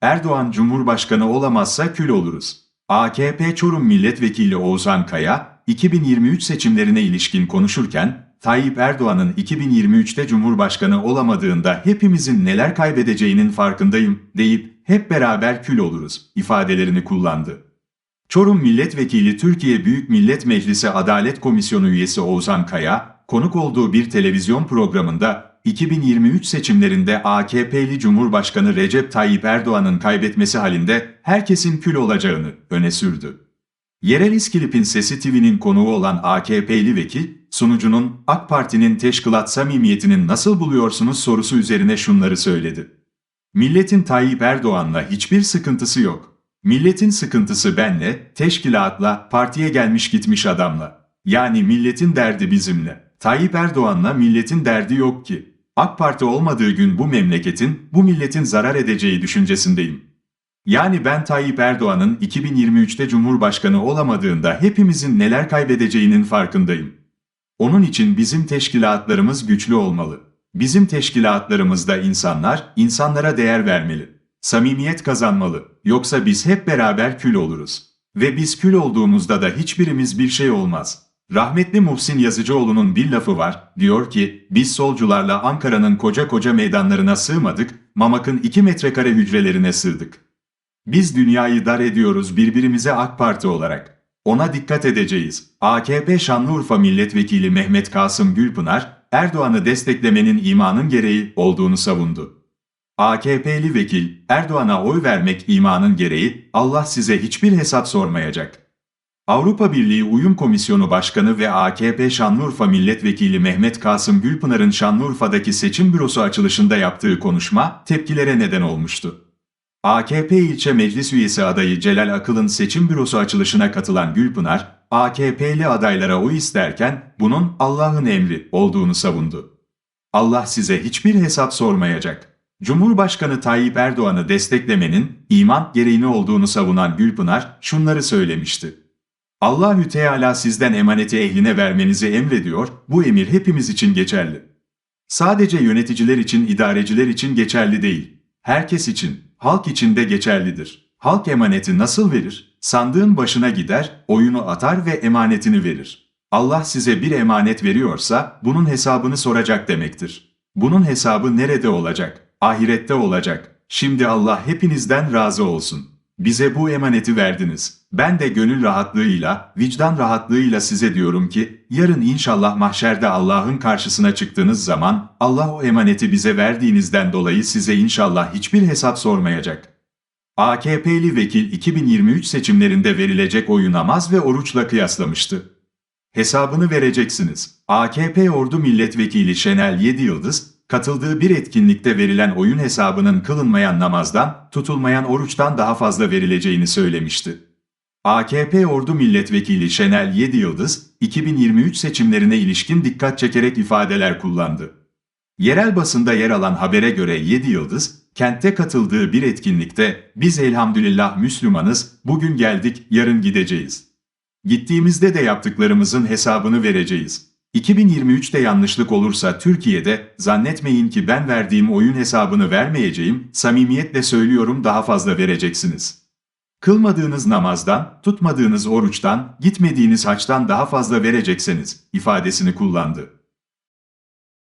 Erdoğan Cumhurbaşkanı olamazsa kül oluruz. AKP Çorum Milletvekili Oğuzhan Kaya, 2023 seçimlerine ilişkin konuşurken, Tayyip Erdoğan'ın 2023'te Cumhurbaşkanı olamadığında hepimizin neler kaybedeceğinin farkındayım deyip hep beraber kül oluruz ifadelerini kullandı. Çorum Milletvekili Türkiye Büyük Millet Meclisi Adalet Komisyonu üyesi Oğuzhan Kaya, konuk olduğu bir televizyon programında 2023 seçimlerinde AKP'li Cumhurbaşkanı Recep Tayyip Erdoğan'ın kaybetmesi halinde herkesin kül olacağını öne sürdü. Yerel İskilip'in Sesi TV'nin konuğu olan AKP'li vekil, sunucunun AK Parti'nin teşkilat samimiyetinin nasıl buluyorsunuz sorusu üzerine şunları söyledi. Milletin Tayyip Erdoğan'la hiçbir sıkıntısı yok. Milletin sıkıntısı benle, teşkilatla, partiye gelmiş gitmiş adamla. Yani milletin derdi bizimle. Tayyip Erdoğan'la milletin derdi yok ki. AK Parti olmadığı gün bu memleketin, bu milletin zarar edeceği düşüncesindeyim. Yani ben Tayyip Erdoğan'ın 2023'te Cumhurbaşkanı olamadığında hepimizin neler kaybedeceğinin farkındayım. Onun için bizim teşkilatlarımız güçlü olmalı. Bizim teşkilatlarımızda insanlar, insanlara değer vermeli. Samimiyet kazanmalı. Yoksa biz hep beraber kül oluruz. Ve biz kül olduğumuzda da hiçbirimiz bir şey olmaz. Rahmetli Muhsin Yazıcıoğlu'nun bir lafı var, diyor ki, biz solcularla Ankara'nın koca koca meydanlarına sığmadık, Mamak'ın iki metrekare hücrelerine sığdık. Biz dünyayı dar ediyoruz birbirimize AK Parti olarak. Ona dikkat edeceğiz. AKP Şanlıurfa Milletvekili Mehmet Kasım Gülpınar, Erdoğan'ı desteklemenin imanın gereği olduğunu savundu. AKP'li vekil, Erdoğan'a oy vermek imanın gereği, Allah size hiçbir hesap sormayacak. Avrupa Birliği Uyum Komisyonu Başkanı ve AKP Şanlıurfa Milletvekili Mehmet Kasım Gülpınar'ın Şanlıurfa'daki seçim bürosu açılışında yaptığı konuşma tepkilere neden olmuştu. AKP ilçe meclis üyesi adayı Celal Akıl'ın seçim bürosu açılışına katılan Gülpınar, AKP'li adaylara oy isterken bunun Allah'ın emri olduğunu savundu. Allah size hiçbir hesap sormayacak. Cumhurbaşkanı Tayyip Erdoğan'ı desteklemenin iman gereğini olduğunu savunan Gülpınar şunları söylemişti. Allahü Teala sizden emaneti ehline vermenizi emrediyor, bu emir hepimiz için geçerli. Sadece yöneticiler için, idareciler için geçerli değil. Herkes için, halk için de geçerlidir. Halk emaneti nasıl verir? Sandığın başına gider, oyunu atar ve emanetini verir. Allah size bir emanet veriyorsa bunun hesabını soracak demektir. Bunun hesabı nerede olacak? Ahirette olacak. Şimdi Allah hepinizden razı olsun. Bize bu emaneti verdiniz. Ben de gönül rahatlığıyla, vicdan rahatlığıyla size diyorum ki, yarın inşallah mahşerde Allah'ın karşısına çıktığınız zaman, Allah o emaneti bize verdiğinizden dolayı size inşallah hiçbir hesap sormayacak. AKP'li vekil 2023 seçimlerinde verilecek oyu namaz ve oruçla kıyaslamıştı. Hesabını vereceksiniz. AKP Ordu Milletvekili Şenel Yedi Yıldız, katıldığı bir etkinlikte verilen oyun hesabının kılınmayan namazdan, tutulmayan oruçtan daha fazla verileceğini söylemişti. AKP Ordu Milletvekili Şenel Yedi Yıldız, 2023 seçimlerine ilişkin dikkat çekerek ifadeler kullandı. Yerel basında yer alan habere göre Yedi Yıldız, kentte katıldığı bir etkinlikte biz elhamdülillah Müslümanız, bugün geldik, yarın gideceğiz. Gittiğimizde de yaptıklarımızın hesabını vereceğiz. 2023'te yanlışlık olursa Türkiye'de zannetmeyin ki ben verdiğim oyun hesabını vermeyeceğim, samimiyetle söylüyorum daha fazla vereceksiniz. Kılmadığınız namazdan, tutmadığınız oruçtan, gitmediğiniz haçtan daha fazla verecekseniz ifadesini kullandı.